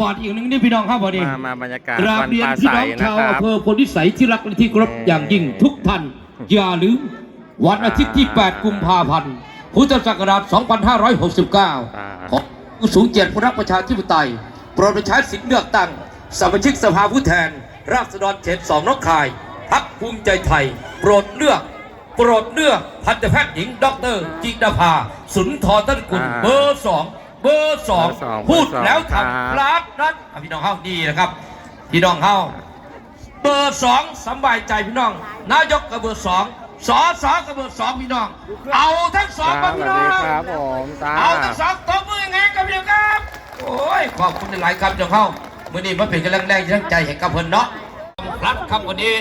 พอดอีกหนึ่งนี่พี่น้องครับพอดีมามาบรรยากาศกราบวันเรียปนลาพี่ใสน้องนะชาวครับอำเภอพลพิสัยที่รักและที่เคารพอย่างยิ่งทุกท่านอย่าลืมวันอาทิตย์ที่ 8 กุมภาพันธ์พุทธศักราช 2569 ของผู้สูงเกียรติพระประชาธิปไตยโปรดประชาสิทธิ์เลือกตั้ง สมาชิกสภาผู้แทน ราษฎรเขตสองนกคายพักภูมิใจไทย โปรดเลือก โปรดเลือกพันธแพทย์หญิง ดรจิตภา สุนทรต้นกุลอ่าเบอร์สอง เบอร์สองเบอร์สองพูดเบอร์สองแล้วครับทำรัฐนั้นอะพี่น้องเข้าดีนะครับ พี่น้องเข้าเบอร์สองสำบายใจพี่น้องนายกกับเบอร์สองสอสอกับเบอร์สองพี่น้อง เอาทั้งสองคมารับสพี่วัสน้อดีง ครับผมตา เอาทั้งสองตบมือยังไงกับพี่น้องครับ โอ้ย ขอบคุณหลายครับเจ้าเข้ามื่อนี้มาเป็นกำลังแรงทั้งใจให้กับเพิ่นเนาะพลัดครับวันนี้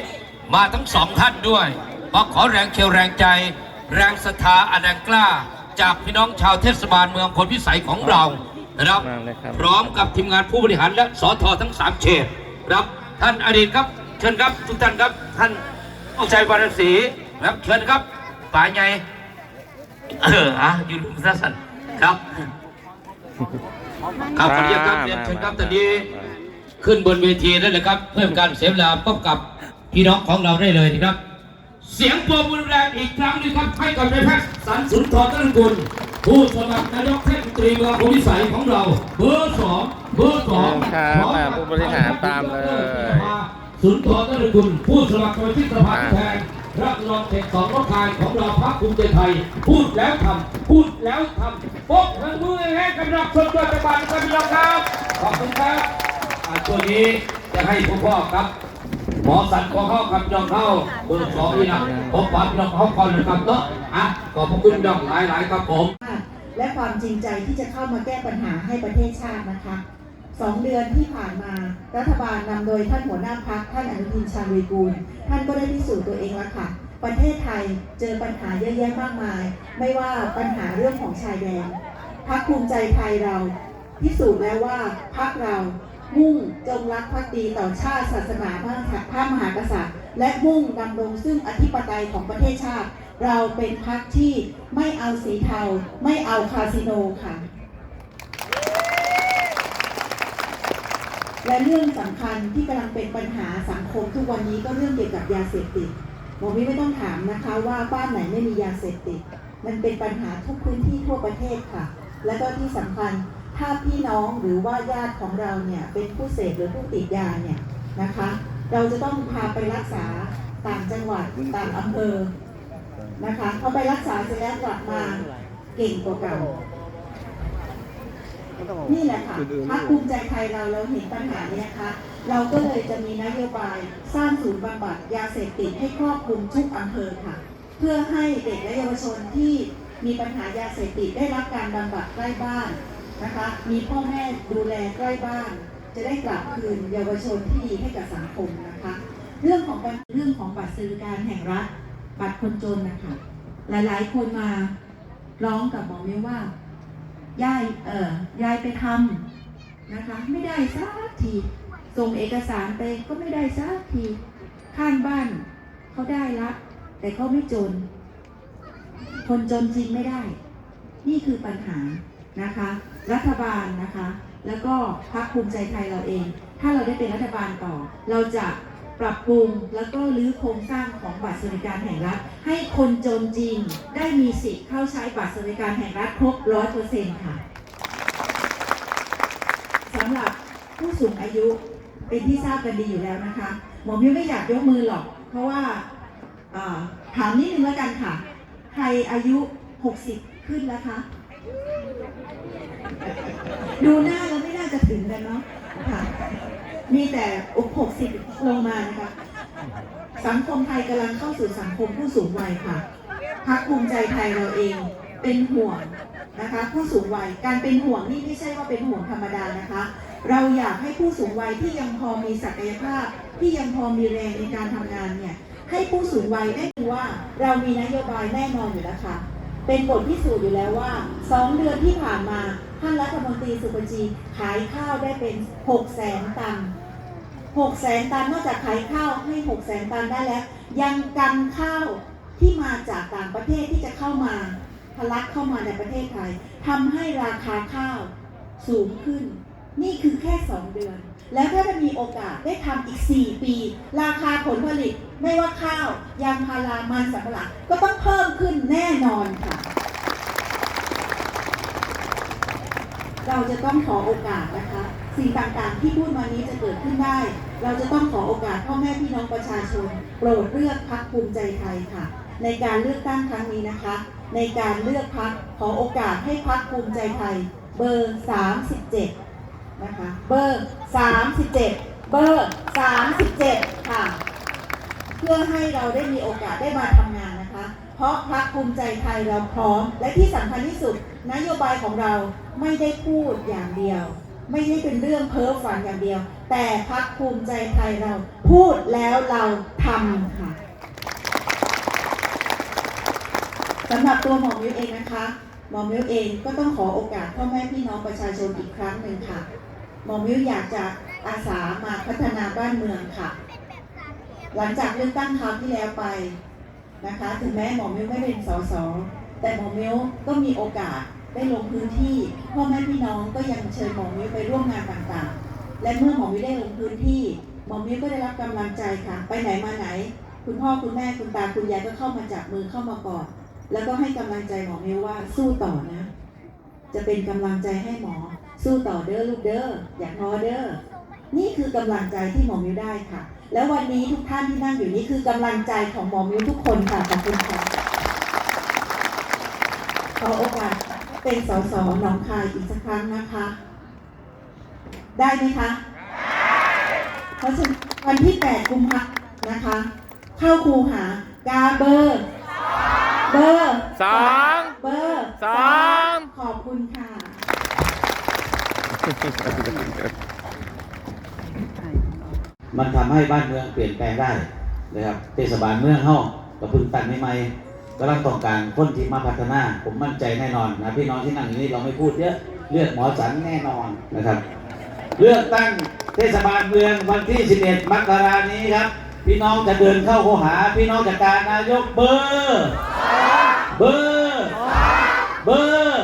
มาทั้งสองท่านด้วยมาขอแรงเชียวแรงใจ แรงศรัทธาอันแรงกล้า จากพี่น้องชาวเทศบาลเมืองพลพิสัยของเรานะครับมาเลยครับพร้อมกับทีมงานผู้บริหารและสอทอทั้งสามเขตครับท่านอดีตครับเชิญครับทุกท่านครับท่านองชัยบารศรีครับเชิญครับป่าใหญ่เอออะอยู่ลุมซะสันครับครับขออนุญาตครับเรียนเชิญครับตอนนี้ขึ้นบนเวทีได้เลยครับ เพื่อเป็นการเสียเวลาพบกับพี่น้องของเราได้เลยนะครับ เสียงปรบมือแรงอีกครั้งหนึงครับให้กับนายแพทย์สันสุนทรตั้งกุลผู้สมัครนายกเทศมนตรีเมืองพลวิสัยของเราเบอร์สองเบอร์สองครับพร้อมกับผู้บริหารตามเลยสุนทรตั้งกุลผู้สมัครสมาชิกสภาผู้แทนรัฐรองเขตสองรถไฟของเราพรรคภูมิใจไทย พูดแล้วทำพูดแล้วทำปกมือให้กับนักชนตัวจังหวัดครับพี่น้องครับ ขอบคุณครับอ่าตัวนี้จะให้พ่อพ่อครับ หมอสันขอเข้ากับพี่น้องเข้าเบอร์สองนี่นะผมฝากพี่น้องเข้าก่อนนะครับเนาะอะขอบพระคุณพี่น้องหลายๆครับผม และความจริงใจที่จะเข้ามาแก้ปัญหาให้ประเทศชาตินะคะสองเดือนที่ผ่านมารัฐบาลนำโดยท่านหัวหน้าพักท่านอนุทินชาญวีกูล ท่านก็ได้พิสูจน์ตัวเองแล้วค่ะ ประเทศไทยเจอปัญหาเยอะแยะมากมาย ไม่ว่าปัญหาเรื่องของชายแดนพักภูมิใจไทยเราพิสูจน์แล้วว่าพักเรา มุ่งจงรักภักดีต่อชาติศาสนาพระมหาพระมหากษัตริย์ และมุ่งดำรงซึ่งอธิปไตยของประเทศชาติ เราเป็นพักที่ไม่เอาสีเทา ไม่เอาคาสิโนค่ะ และเรื่องสำคัญที่กำลังเป็นปัญหาสังคมทุกวันนี้ก็เรื่องเกี่ยวกับยาเสพติดหมอวิไม่ต้องถามนะคะว่าบ้านไหนไม่มียาเสพติด มันเป็นปัญหาทุกพื้นที่ทั่วประเทศค่ะ และก็ที่สำคัญ ถ้าพี่น้องหรือว่าญาติของเราเนี่ยเป็นผู้เสพหรือผู้ติดยาเนี่ยนะคะ เราจะต้องพาไปรักษาต่างจังหวัดต่างอำเภอนะคะพอไปรักษาเสร็จแล้วกลับมาเก่งกว่าเก่านี่แหละค่ะพรรคภูมิใจไทยเราเราเห็นปัญหานี้นะคะ เราก็เลยจะมีนโยบายสร้างศูนย์บำบัดยาเสพติดให้ครอบคลุมทุกอำเภอค่ะ เพื่อให้เด็กและเยาวชนที่มีปัญหายาเสพติดได้รับการบำบัดใกล้บ้าน นะคะ มีพ่อแม่ดูแลใกล้บ้าน จะได้กลับคืนเยาวชนที่ดีให้กับสังคมนะคะ เรื่องของการเรื่องของบัตรสวัสดิการแห่งรัฐ บัตรคนจนนะคะ หลายๆ คนมาร้องกับหมอมิวว่ายายเอ่อยายไปทำนะคะ ไม่ได้สักทีส่งเอกสารไปก็ไม่ได้สักทีข้างบ้านเขาได้ละ แต่เขาไม่จน คนจนจริงไม่ได้ นี่คือปัญหา นะคะ รัฐบาลนะคะ แล้วก็พรรคภูมิใจไทยเราเอง ถ้าเราได้เป็นรัฐบาลต่อ เราจะปรับปรุงแล้วก็รื้อโครงสร้างของบัตรสวัสดิการแห่งรัฐ ให้คนจนจริงได้มีสิทธิ์เข้าใช้บัตรสวัสดิการแห่งรัฐครบร้อยเปอร์เซ็นต์ค่ะสำหรับผู้สูงอายุเป็นที่ทราบกันดีอยู่แล้วนะคะ หมอมิวไม่อยากยกมือหรอก เพราะว่าถามนิดนึงแล้วกันค่ะ ใครอายุ 60 ขึ้นแล้วคะ ดูหน้าแล้วไม่น่าจะถึงกันเนาะค่ะ มีแต่อุหกสิบลงมานะคะสังคมไทยกำลังเข้าสู่สังคมผู้สูงวัยค่ะพักภูมิใจไทยเราเองเป็นห่วงนะคะ ผู้สูงวัยการเป็นห่วงนี่ไม่ใช่ว่าเป็นห่วงธรรมดานะคะ เราอยากให้ผู้สูงวัยที่ยังพอมีศักยภาพ ที่ยังพอมีแรงในการทำงานเนี่ยให้ผู้สูงวัยได้รู้ว่าเรามีนโยบายแน่นอนอยู่แล้วค่ะ เป็นบทพิสูจน์อยู่แล้วว่าสองเดือนที่ผ่านมาท่านรัฐมนตรีสุปจีขายข้าวได้เป็น6 0แสนตัน6แสนตันนอกจากขายข้าวให้6แสนตันได้แล้ว ยังกันข้าวที่มาจากต่างประเทศที่จะเข้ามาทะลักเข้ามาในประเทศไทยทำให้ราคาข้าวสูงขึ้น นี่คือแค่ 2 เดือน แล้วถ้าจะมีโอกาสได้ทำอีก 4 ปี ราคาผลผลิตไม่ว่าข้าวยางพารามันสำปะหลังก็ต้องเพิ่มขึ้นแน่นอนค่ะ เราจะต้องขอโอกาสนะคะ สิ่งต่างๆที่พูดมานี้จะเกิดขึ้นได้ เราจะต้องขอโอกาสพ่อแม่พี่น้องประชาชน โปรดเลือกพักภูมิใจไทยค่ะ ในการเลือกตั้งครั้งนี้นะคะ ในการเลือกพักขอโอกาสให้พักภูมิใจไทย เบอร์ 37 นะคะเบอร์37 เบอร์ 37 ค่ะ เพื่อให้เราได้มีโอกาสได้มาทำงานนะคะ เพราะพรรคภูมิใจไทยเราพร้อม และที่สำคัญที่สุด นโยบายของเราไม่ได้พูดอย่างเดียว ไม่ได้เป็นเรื่องเพ้อฝันอย่างเดียว แต่พรรคภูมิใจไทยเราพูดแล้วเราทำค่ะสำหรับตัวหมอมิวเองนะคะหมอมิวเองก็ต้องขอโอกาสพ่อแม่พี่น้องประชาชนอีกครั้งหนึ่งค่ะ หมอมิวอยากจะอาสามาพัฒนาบ้านเมืองค่ะ หลังจากเลือกตั้งคราวที่แล้วไปนะคะ ถึงแม้หมอมิวไม่เป็นสสแต่หมอมิวก็มีโอกาสได้ลงพื้นที่พ่อแม่พี่น้องก็ยังเชิญหมอมิวไปร่วมงานต่างๆ และเมื่อหมอมิวได้ลงพื้นที่หมอมิวก็ได้รับกำลังใจค่ะ ไปไหนมาไหน คุณพ่อคุณแม่คุณตาคุณยายก็เข้ามาจับมือเข้ามากอดแล้วก็ให้กำลังใจหมอมิวว่าสู้ต่อนะ จะเป็นกำลังใจให้หมอ สู้ต่อเด้อลูกเด้ออย่าท้อเด้อนี่คือกำลังใจที่หมอมิวได้ค่ะ แล้ววันนี้ทุกท่านที่นั่งอยู่นี่คือกำลังใจของหมอมิวทุกคนค่ะขอบคุณค่ะขอโอกาสเป็นสสหนองคายอีกสักครั้งนะคะ ได้ไหมคะเพราะฉะนั้นวันที่ 8 กุมภาพันธ์นะคะ เข้าคูหากาเบอร์ เบอร์สองเบอร์สอง ขอบคุณค่ะ มันทำให้บ้านเมืองเปลี่ยนแปลงได้นะครับเทศบาลเมืองห้องก็เพึ่งตั้งใหม่ๆกำลังต้องการคนที่มาพัฒนา ผมมั่นใจแน่นอนนะพี่น้องที่นั่งอยู่นี่เราไม่พูดเยอะเลือกหมอสันแน่นอนนะครับ เลือกตั้งเทศบาลเมืองวันที่ 11 มกรานี้ครับ พี่น้องจะเดินเข้าโคหา พี่น้องจะการนายกเบอร์ เบอร์เบอร์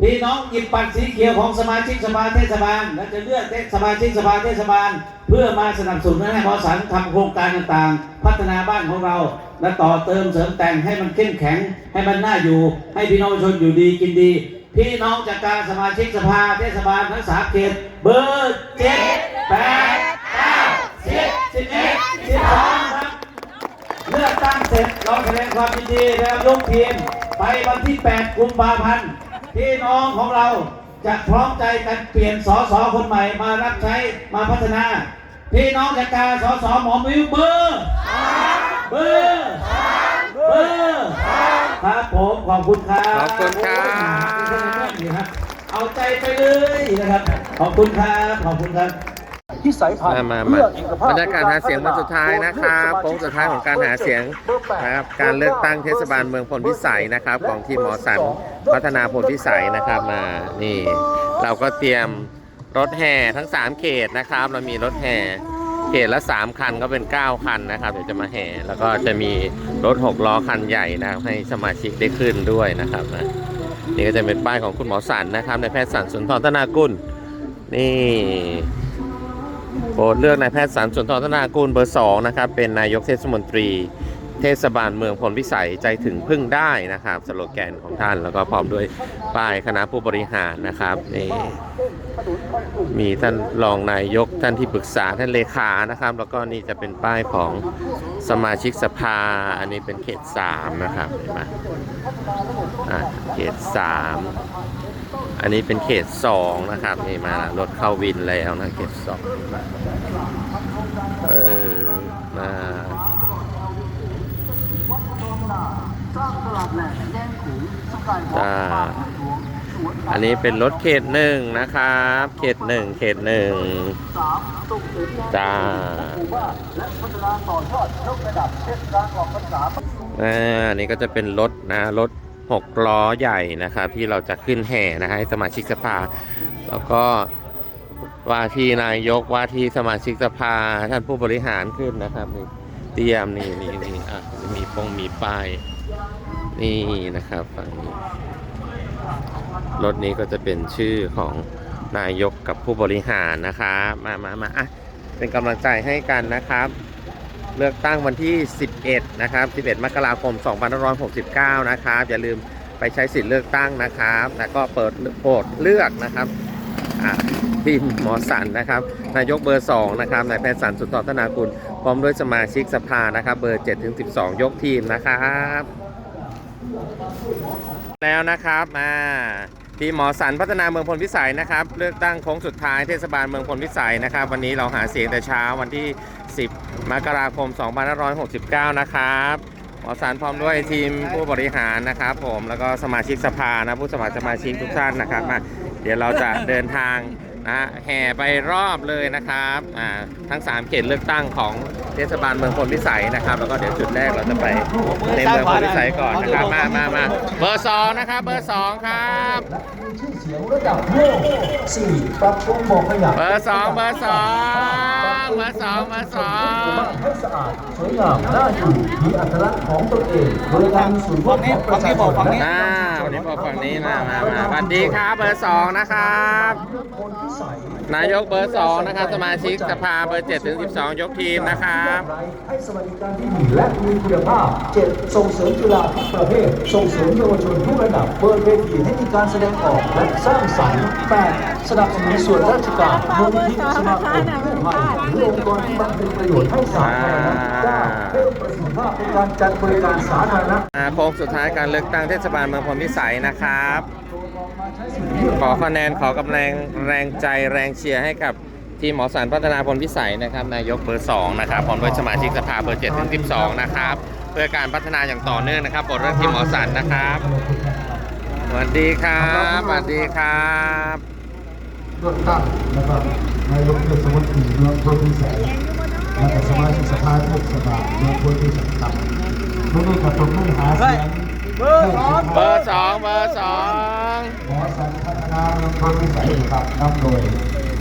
พี่น้องหยิ บปัดสีเขียวของสมาชิกสภาเทศบาล และจะเลือกเทศสมาชิกสภาเทศบาล เพื่อมาสนับสนุนให้หมอสันทำโครงการต่างๆ พัฒนาบ้านของเรา และต่อเติมเสริมแต่งให้มันเข้มแข็ง ให้มันน่าอยู่ ให้พี่น้องประชาชนอยู่ดีกินดี พี่น้องจากการสมาชิกสภาเทศบาลทั้งสามเขตเบอร์เจ็ดแปดเก้าสิบสิบเอ็ดสิบสองครับเลือกตั้งเสร็จเราแสดงความยินดีแล้วยกทีมไปวันที่ 8 กุมภาพันธ์ พี่น้องของเราจะพร้อมใจกันเปลี่ยนสสคนใหม่มารับใช้มาพัฒนา พี่น้องจากการสสหมอมิวเบอร์เบอร์เบอร์ครับผมขอบคุณครับขอบคุณครับนี่ครับเอาใจไปเลยนะครับ ขอบคุณครับขอบคุณครับ ที่สายพันมาธุ์มาเพื่มาอสุขภาพบรรยากาศหาเสียงวันสุดท้ายนะครับโค้งสุดท้ายของการหาเสียงนะครับการเลือกตั้งเทศบาลเมืองพลพิสัยนะครับ ของทีมหมอสันพัฒนาพลพิสัยนะครับมานี่ เราก็เตรียมรถแห่ทั้ง 3 เขตนะครับ เรามีรถแห่เขตละ 3 คันก็เป็น 9 คันนะครับเดี๋ยวจะมาแห่แล้วก็จะมีรถ 6 ล้อคันใหญ่นะครับให้สมาชิกได้ขึ้นด้วยนะครับนะนี่ก็จะเป็นป้ายของคุณหมอสันนะครับในายแพทย์สันสุนทรธนากุลนี่ โปรดเลือกนายแพทย์สันสุนทรธนากูลเบอร์สองนะครับ เป็นนายกเทศมนตรี เทศบาลเมืองพลพิสัยใจถึงพึ่งได้นะครับ สโลแกนของท่านแล้วก็พร้อมด้วยป้ายคณะผู้บริหารนะครับนี่มีท่านรองนายกท่านที่ปรึกษาท่านเลขานะครับ แล้วก็นี่จะเป็นป้ายของสมาชิกสภา อันนี้เป็นเขตสามนะครับเห็นไหมอะเขตสาม อันนี้เป็นเขตสองนะครับนี่มารถเข้าวินแล้วนะเขตสองเออมาจ้าอันนี้เป็นรถเขตหนึ่งนะครับ เขตหนึ่งเขตหนึ่งจ้าอ่าอันนี้ก็จะเป็นรถนะรถ หกล้อใหญ่นะครับที่เราจะขึ้นแห่นะฮะสมาชิกสภา แล้วก็ว่าที่นายกว่าที่สมาชิกสภาท่านผู้บริหารขึ้นนะครับนี่เตรียมนี่นี่นี่อะมีปงมีป้ายนี่นะครับฝั่งนี้รถนี้ก็จะเป็นชื่อของนายกกับผู้บริหารนะครับมามามาอะเป็นกำลังใจให้กันนะครับ เลือกตั้งวันที่ 11 นะครับ 11 มกราคม 2569 นะครับ อย่าลืมไปใช้สิทธิ์เลือกตั้งนะครับ แล้วก็เปิดโหวตเลือกนะครับทีมหมอสันนะครับ นายกเบอร์ 2 นะครับ นายแพทย์สันสุนทรธนากุลพร้อมด้วยสมาชิกสภานะครับ เบอร์ 7 ถึง 12 ยกทีมนะครับ แล้วนะครับมา ทีมหมอสันพัฒนาเมืองพลพิสัยนะครับ เลือกตั้งโค้งสุดท้ายเทศบาลเมืองพลพิสัยนะครับ วันนี้เราหาเสียงแต่เช้าวันที่ 10 มกราคม 2569 นะครับหมอสันพร้อมด้วยทีมผู้บริหารนะครับผมแล้วก็สมาชิกสภานะผู้สมัครสมาชิกทุกท่านนะครับมาเดี๋ยวเราจะเดินทาง นะแห่ไปรอบเลยนะครับอ่าทั้ง 3 เขตเลือกตั้งของเทศบาลเมืองพลพิสัยนะครับ แล้วก็เดี๋ยวจุดแรกเราจะไปในเมืองพลพิสัยก่อนนะครับมามามาเบอร์สองนะครับ เบอร์สองครับชื่อเสียงระดับโลกสี่ปรับปรุงบ่อขยะเบอร์สองเบอร์สองเบอร์สองเบอร์สอง อาดสวยงามน่าอยู่มีอัตลักษณ์ของตนเองโดยการมีส่วนร่วมของประชาชนและอ่าวันนี้บอกฝั่งนี้มามามาสวัสดีครับเบอร์สองนะครับคนที่ใส่นายกเบอร์สองนะครับสมาชิกสภาเบอร์7ถึง12ยกทีมนะครับให้สวัสดิการที่ดีและมีคุณภาพเจ็ดส่งเสริมกีฬาทุกประเภทส่งเสริมเยาวชนทุกระดับเปิดเวทีให้มีการแสดงออกและสร้างสรรค์แปดสนับสนุนส่วนราชการมูลนิธิสมาคมกู้ ภัยหรือองค์กรที่บำเพ็ญประโยชน์ให้สาธารณะก้าเพิ่มประสิทธิภาพในการจัดบริการสาธารณะอ่าโค้งสุดท้ายการเลือกตั้งเทศบาลเมืองพลพิสัยนะครับ ขอคะแนนขอกำลังแรงใจแรงเชียร์ให้กับทีมหมอสารพัฒนาพลพิสัยนะครับนายกเบอร์ 2 นะครับพร้อมด้วยสมาชิกสภาเบอร์7ถึง12 นะครับ เพื่อการพัฒนาอย่างต่อเนื่องนะครับโปรดเลือกทีมหมอสันนะครับสวัสดีครับสวัสดีครับ ลือกตั้งนะครับนายกเทศมนตรีเมืองพลพิสัยและก็สมาชิกสภาเทศบาลเมืองพลพิสัยครับไม่ได้กระตุ้นหาเสียงเบอร์สองเบอร์สองเบอร์สองหมอสันพัฒนาเมืองพลพิสัยครับนำโดย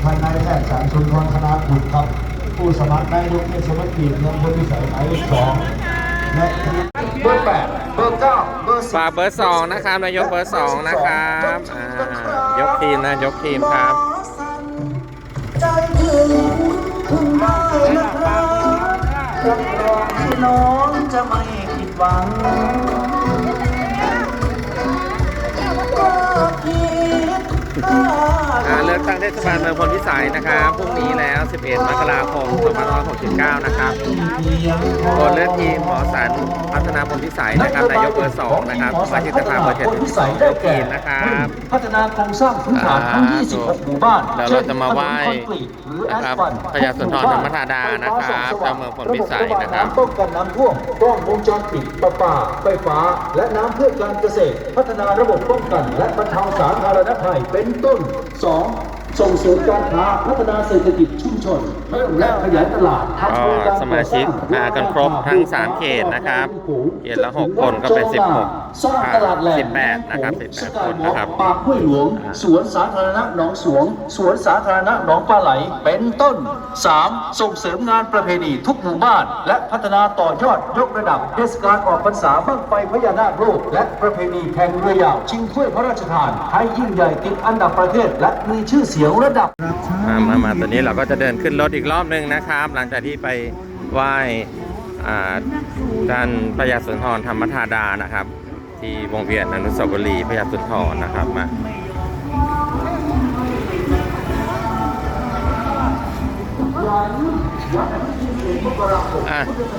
ท่านนายแพทย์สารชุนทรธนาบุตรครับ ผู้สมัครนายกเทศมนตรีเมืองพลพิสัยหมายเลขสองและเบอร์แปดเบอร์เก้าเบอร์สิบฝากเบอร์สองนะครับนายกเบอร์สองนะครับยกทีมนะยกทีมครับ ใจถึงถึงได้นะครับรับรองที่น้องจะไม่ผิดหวังก็คิดก็ อ่าเลือกตั้งเทศบาลเมืองพลพิสัยนะครับพรุ่งนี้แล้ว 11 มกราคม 2569 นะครับโดนเลือกทีมหมอสันพัฒนาพลพิสัยนะครับนายกเบอร์สองนะครับสมาชิกสภาเบอร์เจ็ดถึงสิบสองยกทีมนะครับพัฒนาโครงสร้างพื้นฐานทั้ง 26 หมู่บ้านแล้วเราจะมาไหว้เช่นถนนคอนกรีตหรือแอนะคสรับฟัลต์พญาสุนทรธรรมธาดานะครับเจ้าเมืองพลพิสัยนะครับป้องกันน้ำท่วมกล้องวงจรปิดประปาไฟฟ้า และน้ำเพื่อการเกษตร พัฒนาระบบป้องกัน และบรรเทาสาธารณภัยเป็นต้น song. ส่งเสริมการค้าพัฒนาเศรษฐกิจชุมชนเพิ่มและขยายตลาดทำโครงการสมาชิกมากันครบทั้งสามเขตนะครับเขตละหกคนก็เป็น 16สร้างตลาดแหล่ง18 นะครับ 18สกายคนวอล์กนะครับปากห้วยหลวง สวนสาธารณะหนองสวง สวนสาธารณะหนองปลาไหล เป็นต้น 3. ส่งเสริมงานประเพณีทุกหมู่บ้าน และพัฒนาต่อยอดยกระดับเทศกาลออกพรรษาบ้างไฟพญานาคโลกและประเพณีแข่งเรือยาวชิงถ้วยพระราชทานให้ยิ่งใหญ่ติดอันดับประเทศและมีชื่อเสียงระดับมามามาตอนนี้เราก็จะเดินขึ้นรถอีกรอบหนึ่งนะครับ หลังจากที่ไปไหว้อ่าท่านพระยาสุนทรธรรมธาดานะครับ ที่วงเวียนอนุสาวรีย์พระยาสุนทรนะครับมา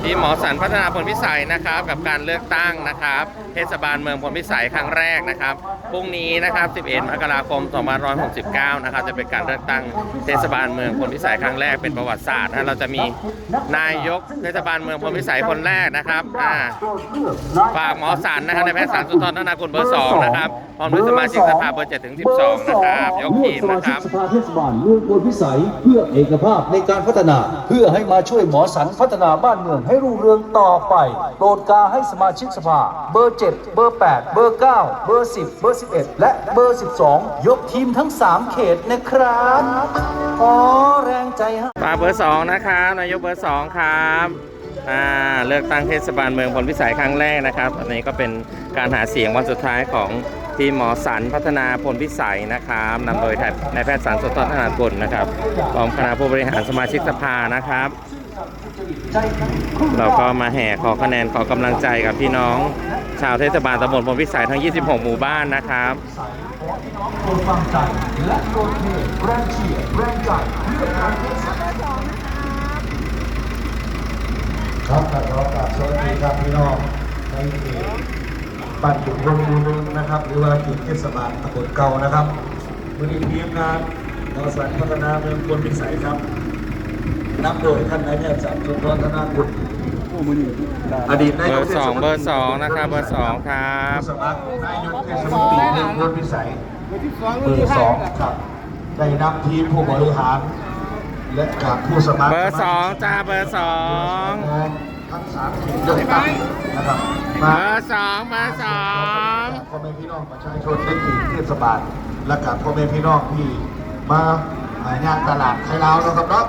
ที่หมอสันพัฒนาพลพิสัยนะครับ กับการเลือกตั้งนะครับ เทศบาลเมืองพลพิสัยครั้งแรกนะครับพรุ่งนี้นะครับ 11 มกราคม 2569 นะครับ จะเป็นการเลือกตั้งเทศบาลเมืองพลพิสัยครั้งแรกเป็นประวัติศาสตร์นะเราจะมีนายกเทศบาลเมืองพลพิสัยคนแรกนะครับฝากหมอสันนะครับในแพทย์สันสุนทรธนาคุณเบอร์สองนะครับพร้อมด้วยสมาชิกสภาเบอร์เจ็ดถึงสิบสองนะครับ ยกทีมนะครับสมาชิกสภาเทศบาลเมืองพลพิสัยเพื่อเอกภาพในการพัฒนา เพื่อให้มาช่วยหมอสันพัฒนาบ้านเมืองให้รุ่งเรืองต่อไป โปรดกาให้สมาชิกสภาเบอร์ 7เบอร์ 8 เบอร์ 9 เบอร์ 10 เบอร์ 11 และเบอร์ 12 ยกทีมทั้ง 3 เขตนะครับขอแรงใจฮะฝาเบอร์สองนะครับนายกเบอร์สองครับอ่าเลือกตั้งเทศบาลเมืองพลพิสัยครั้งแรกนะครับ อันนี้ก็เป็นการหาเสียงวันสุดท้ายของทีมหมอสันพัฒนาพลพิสัยนะครับนำโดยนายแพทย์สันสนทนานกุลนะครับพร้อมคณะผู้บริหารสมาชิกสภานะครับ เราก็มาแห่ขอคะแนนขอกำลังใจกับพี่น้อง ชาวเทศบาลตำบลพลพิสัยทั้ง 26 หมู่บ้านนะครับโปรดฟังใจและโปรดเทแรงเชียร์แรงใจเพื่อการาครับขอขอบสวัสดีครับพี่น้องในเขตบ้านจุดลงมูนึงนะครับ หรือว่าเขตเทศบาลตำบลเก่านะครับวันนี้ทีมงานนอสันพัฒนาเมืองพลพิสัยครับ นำโดยท่านนายแพทย์สันสุนทรธนากุลอดีตนายเบกอร์สองเบอร์สองนะครับเบอร์สองครับผู้สมัครนายกเทศมนตรีเมืองพลพิสัยเบอร์สองครับได้นำทีมผู้บริหาร และกับผู้สมัครเบอร์สองจ้าเบอร์สองทั้งสามทีมเลือกตั้งนะครับเบมาอร์สองเบอร์สองพ่อแม่พี่น้องประชาชนในเขตเทศบาลและกับพ่อแม่พี่น้องที่มาหางานตลาดไทยลาวนะครับเนาะ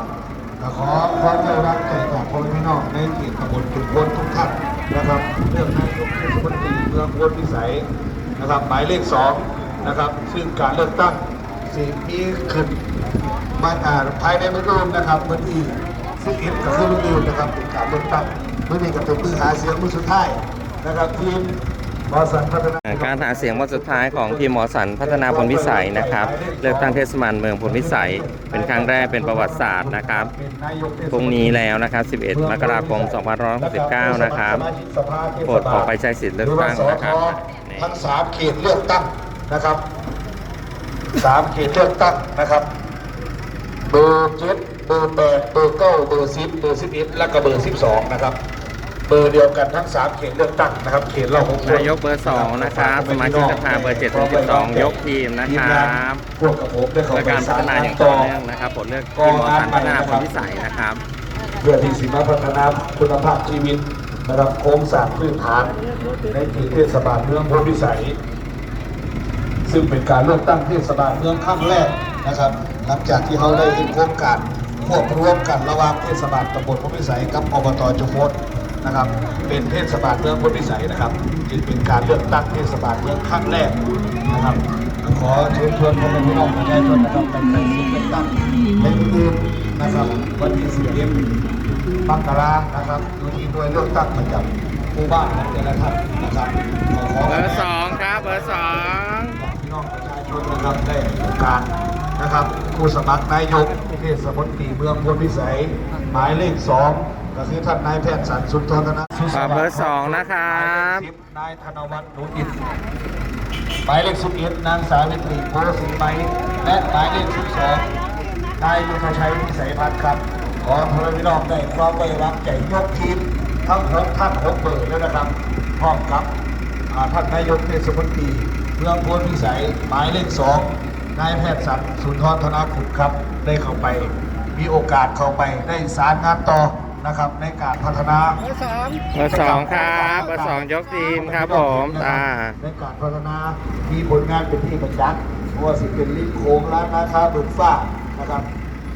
ก็ขอความเมตตาใจจากพ่อพี่น้องในเขตตำบลจุฬทุกท่านนะครับ เรื่องนายกเทศมนตรีเมืองพลพิสัยนะครับ หมายเลขสองนะครับ ซึ่งการเลือกตั้งสิ่มีขึ้นมาอ่าภายในมือรุ่นนะครับวันที่สิบเอ็ดกับมือรุ่นนะครับเป็นการเลือกตั้งเมื่อนี้กับเป็นมือหาเสียงมือสุดท้ายนะครับทีม การหาเสียงวันสุดท้ายของทีมหมอสันพัฒนาพลพิสัยนะครับ เลือกตั้งเทศบาลเมืองพลพิสัย เป็นครั้งแรกเป็นประวัติศาสตร์นะครับพรุ่งนี้แล้วนะครับ 11 มกราคม 2569 นะครับโปรดขอไปใช้สิทธิ์เลือกตั้งนะครับทั้งสามเขตเลือกตั้งนะครับสามเขตเลือกตั้งนะครับเบอร์เจ็ดเบอร์แปดเบอร์เก้าเบอร์สิบเบอร์สิบเอ็ดและก็เบอร์สิบสองนะครับ เบอร์เดียวกันทั้งสามเขตเลือกตั้งนะครับ เขตเราหกคนนายกเบอร์สองนะครับสมาชิกสภาเบอร์7ถึง12ยกทีมนะครับพวกกับผมได้เข้าและไปการพัฒนาอย่างต่อเนื่องนะครับผลเลือกทีมหมอสันพัฒนาพลพิสัยนะครับ เพื่อที่สิมาพัฒนาคุณภาพชีวิตนะครับโครงสร้างพื้นฐานในเขตเทศบาลเมืองพลพิสัย ซึ่งเป็นการเลือกตั้งเทศบาลเมืองครั้งแรกนะครับ หลังจากที่เขาได้เห็นโครงการควบรวมกันระหว่างเทศบาลตำบลพลพิสัยกับอบตจุโมด นะครับ เป็นเทศบาลเมืองพลพิสัยนะครับจึงเป็นการเลือกตั้งเทศบาลเมืองครั้งแรกนะครับ ขอเชิญชวนพ่อแม่พี่น้องประชาชนนะครับไปใช้สิทธิ์เลือกตั้งในอื่นๆนะครับวันที่สิบเอ็ดมกรานะครับอยู่ที่หน่วยเลือกตั้งประจำหมู่บ้านของแต่ละท่านนะครับขอเบอร์สองครับเบอร์สองพี่น้องประชาชนนะครับได้โอกาสนะครับผู้สมัครนายกเทศมนตรีเมืองพลพิสัย หมายเลขสอง ก็คือท่านนายแพทย์สันสุนทรธนะครับเบอร์สองนะครับสิบนายธนวัฒน์หนูอินหมายเลขสิบเอ็ดนางสาวิตรีโพสีไม้และหมายเลขสิบสองนายยุทธชัยพิสัยพัฒน์ครับขอพระพี่น้องได้ความไว้วางใจยกทีมทั้งหกท่านหกเบอร์แล้วนะครับพร้อมกับอ่าท่านนายกเทศมนตรีเมืองพลพิสัยหมายเลขสองนายแพทย์สันสุนทรธนาขุนครับได้เข้าไป มีโอกาสเข้าไปได้สารงานต่อ นะครับในการพัฒนาเบอร์สองครับเบอร์สองยกทีมครับผมตาในการพัฒนามีผลงานเป็นที่ประจักษ์เพราะว่าสิเป็นลิ้นโค้งร้านนาคาเบิกฟ้านะครับ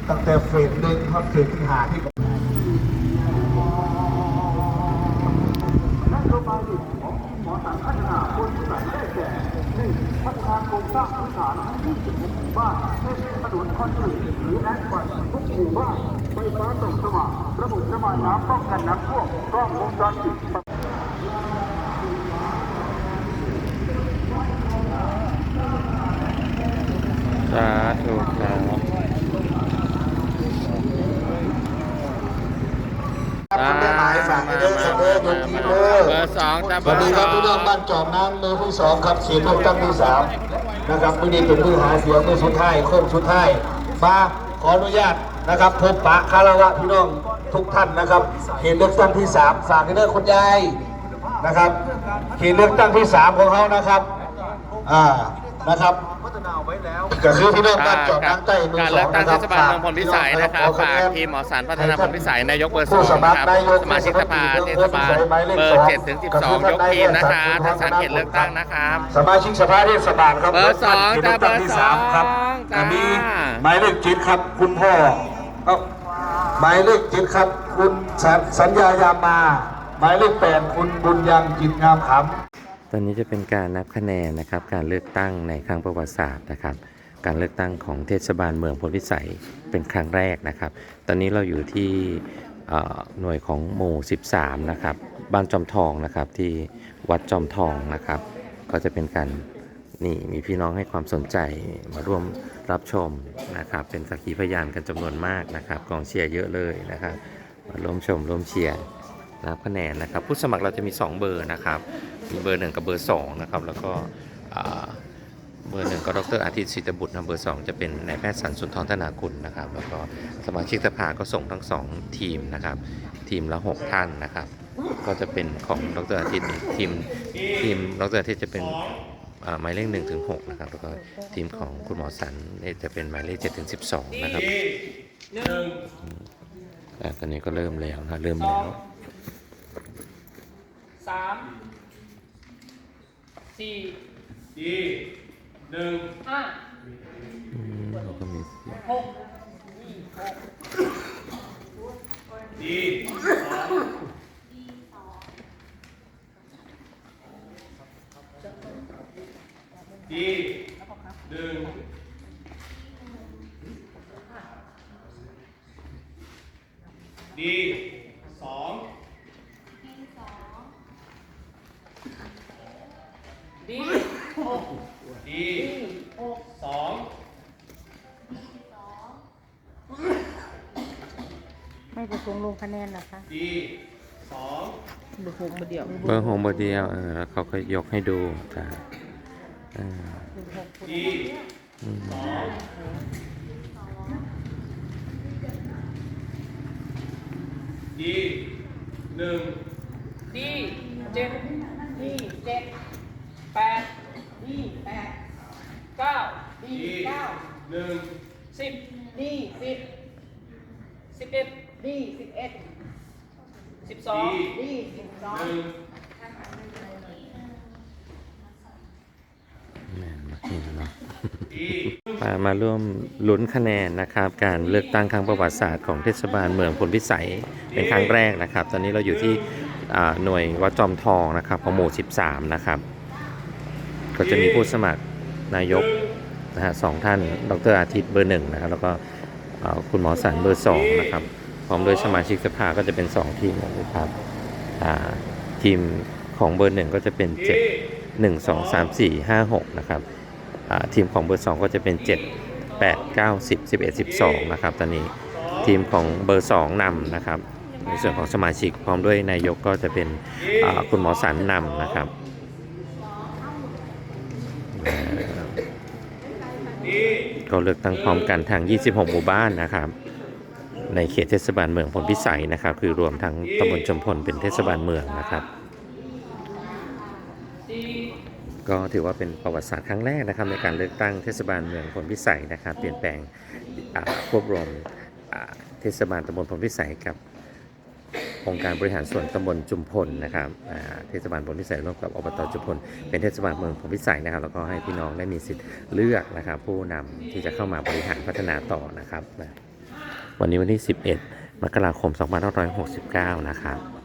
ตั้งแต่เฟสหนึ่งทอดเฟสที่หาที่ สาธุครับครับท่านได้หมายฝากให้เด้อครับเด้อยกทีมเด้อเบอร์สองจ้าสเบอวัสดีครับองพี่น้องบ้านจอมนางมือที่สองครับเขตเลือกตั้งที่สามนะครับมือนี้เป็นมือหาเสียงมือสุดท้ายโค้งสุดท้ายมาขออนุญาต นะครับพบปะคารวะพี่น้องทุกท่านนะครับเขตเลือกตั้งที่สามฝากให้เด้อคนยายนะครับเขตเลือกตั้งที่สามของเขานะครับอ่านะครับ ก็คือพี่น้องบ้านจอมนางใต้มือการสเลือองกนะตั้งคเทรับศบาลเมืองพลพิสัยนะครับขอฝากแนทีมหมอสันพัฒนาพลพิสัยนายกเบอร์สอผู้งสนะมัครครับนายกสมาชิกสภาเทศบาลเบอร์เจ็ดถึงสิบสองยกทีมนะครับทั้งสามเขตเลือกตั้งนะครับสมาชิกสภาเทศบาลครับเบอร์สองขตลืกตั้ที่สามครับจ้าอันนี้จ้าหมายเลขเจ็ดครับ คุณพ่อเอ้าหมายเลขเจ็ดครับ คุณสัญสัญญายามา หมายเลขแปดคุณบุญยังจิตงามขำ ตอนนี้จะเป็นการนับคะแนนนะครับ การเลือกตั้งในครั้งประวัติศาสตร์นะครับ การเลือกตั้งของเทศบาลเมืองพลพิสัยเป็นครั้งแรกนะครับ ตอนนี้เราอยู่ที่หน่วยของหมู่ 13 นะครับ บ้านจอมทองนะครับที่วัดจอมทองนะครับ ก็จะเป็นการนี่มีพี่น้องให้ความสนใจมาร่วมรับชมนะครับ เป็นสักขีพยานกันจำนวนมากนะครับกองเชียร์เยอะเลยนะครับมาร่วมชมร่วมเชียร์ นับคะแนนนะครับผู้สมัครเราจะมี 2 เบอร์นะครับ มีเบอร์หนึ่งกับเบอร์สองนะครับ แล้วก็อ่าเบอร์หนึ่งก็ดรอาทิตย์ศิตบุตรนะเบอร์สองจะเป็นนายแพทย์สันสุนทรธนาคุณนะครับ แล้วก็สมาชิกสภาก็ส่งทั้งสองทีมนะครับ ทีมละหกท่านนะครับ ก็จะเป็นของดรอาทิตย์อีกทีมทีมดรอาทิตย์จะเป็นอ่าหมายเลขหนึ่งถึงหกนะครับ แล้วก็ทีมของคุณหมอสันเนี่ยจะเป็นหมายเลขเจ็ดถึงสิบสองนะครับอ่าตอนนี้ก็เริ่มแล้วนะเริ่มแล้ว สามสี่ดีหนึ่งห้าอืมแล้วก็มีหกดีสองดีหนึ่งดีสอง ดีหกดีสองไม่ประสงค์ลงคะแนนเหรอคะดีสองเบอร์หกเบอร์เดียวเบอร์โฮมเบอร์เดียวเออแล้วเขาก็ยกให้ดูจ้ะเออดีอืมสองดีหนึ่งดีเจ็ดดีเจ็ดแป ดดีแปดเก้าดีดีเก้าหนึ่งสิบดีสิบสิบเอ็ดดีสิบเอ็ดสิบสองดีสิบสองหนึ่งแม่นมาเห็นเนาะดีมามาร่วมลุ้นคะแนนนะครับ การเลือกตั้งครั้งประวัติศาสตร์ของเทศบาลเมืองพลพิสัยเป็นครั้งแรกนะครับ ตอนนี้เราอยู่ที่อ่าหน่วยวัดจอมทองนะครับของหมู่ 13 นะครับ ก็จะมีผู้สมัครนายกนะฮะสองท่าน ดรอาทิตย์เบอร์หนึ่งนะครับ แล้วก็คุณหมอสันเบอร์สองนะครับ พร้อมด้วยสมาชิกสภาก็จะเป็น2ทีมนะครับทีมของเบอร์หนึ่งก็จะเป็น7 1 2 3 4 5 6นะครับทีมของเบอร์2ก็จะเป็น7 8 9 10 11 12นะครับ ตอนนี้ทีมของเบอร์2นำนะครับ ในส่วนของสมาชิกพร้อมด้วยนายกก็จะเป็นคุณหมอสันนำนะครับ ก็เลือกตั้งพร้อมกันทาง 26 หมู่บ้านนะครับ ในเขตเทศบาลเมืองพลพิสัยนะครับ คือรวมทั้งตำบลชมพลเป็นเทศบาลเมืองนะครับ ก็ถือว่าเป็นประวัติศาสตร์ครั้งแรกนะครับ ในการเลือกตั้งเทศบาลเมืองพลพิสัยนะครับ เปลี่ยนแปลงควบรวมเทศบาลตำบลพลพิสัยกับ องค์การบริหารส่วนตำบลจุมพลนะครับเทศบาลพลพิสัยร่วมกับอบตจุมพล เป็นเทศบาลเมืองพลพิสัยนะครับ แล้วก็ให้พี่น้องได้มีสิทธิ์เลือกนะครับ ผู้นำที่จะเข้ามาบริหารพัฒนาต่อนะครับ วันนี้วันที่ 11 มกราคม 2569 นะครับ